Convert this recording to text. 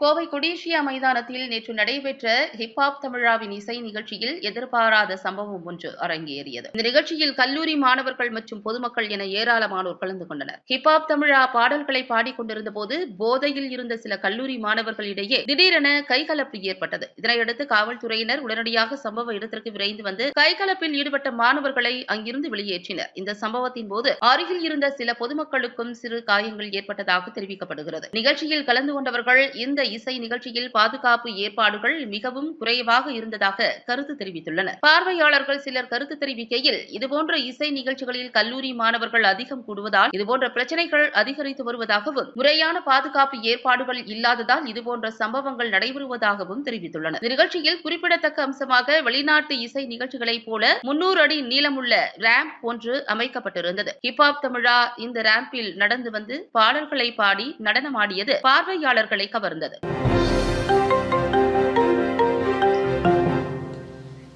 கோவை கொடிஷியா மைதானத்தில் நேற்று நடைபெற்ற ஹிப்ஹாப் தமிழாவின் இசை நிகழ்ச்சியில் எதிர்பாராத சம்பவம் ஒன்று அரங்கேறியது. இந்த நிகழ்ச்சியில் கல்லூரி மாணவர்கள் மற்றும் பொதுமக்கள் என ஏராளமானோர் கலந்து கொண்டனர். ஹிப்ஹாப் தமிழா பாடல்களை பாடிக்கொண்டிருந்த போது போதையில் இருந்த சில கல்லூரி மாணவர்களிடையே திடீரென கைகலப்பு ஏற்பட்டது. இதனையடுத்து காவல்துறையினர் உடனடியாக சம்பவ இடத்திற்கு விரைந்து வந்து கைகலப்பில் ஈடுபட்ட மாணவர்களை அங்கிருந்து வெளியேற்றினர். இந்த சம்பவத்தின் போது அருகில் இருந்த சில பொதுமக்களுக்கும் சிறு காயங்கள் ஏற்பட்டதாக தெரிவிக்கப்படுகிறது. நிகழ்ச்சியில் கலந்து கொண்டவர்கள் இந்த இசை நிகழ்ச்சியில் பாதுகாப்பு ஏற்பாடுகள் மிகவும் குறைவாக இருந்ததாக கருத்து தெரிவித்துள்ளனர். பார்வையாளர்கள் சிலர் கருத்து தெரிவிக்கையில் இதுபோன்ற இசை நிகழ்ச்சிகளில் கல்லூரி மாணவர்கள் அதிகம் கூடுவதால் இதுபோன்ற பிரச்சனைகள் அதிகரித்து வருவதாகவும் முறையான பாதுகாப்பு ஏற்பாடுகள் இல்லாததால் இதுபோன்ற சம்பவங்கள் நடைபெறுவதாகவும் தெரிவித்துள்ளனர். நிகழ்ச்சியில் குறிப்பிடத்தக்க அம்சமாக வெளிநாட்டு இசை நிகழ்ச்சிகளைப் போல முன்னூறு அடி நீளமுள்ள ரேம்ப் ஒன்று அமைக்கப்பட்டிருந்தது. ஹிப்ஹாப் தமிழா இந்த ரேம்பில் நடந்து வந்து பாடல்களை பாடி நடனமாடியது பார்வையாளர்களை கவர்ந்தது. நல்லது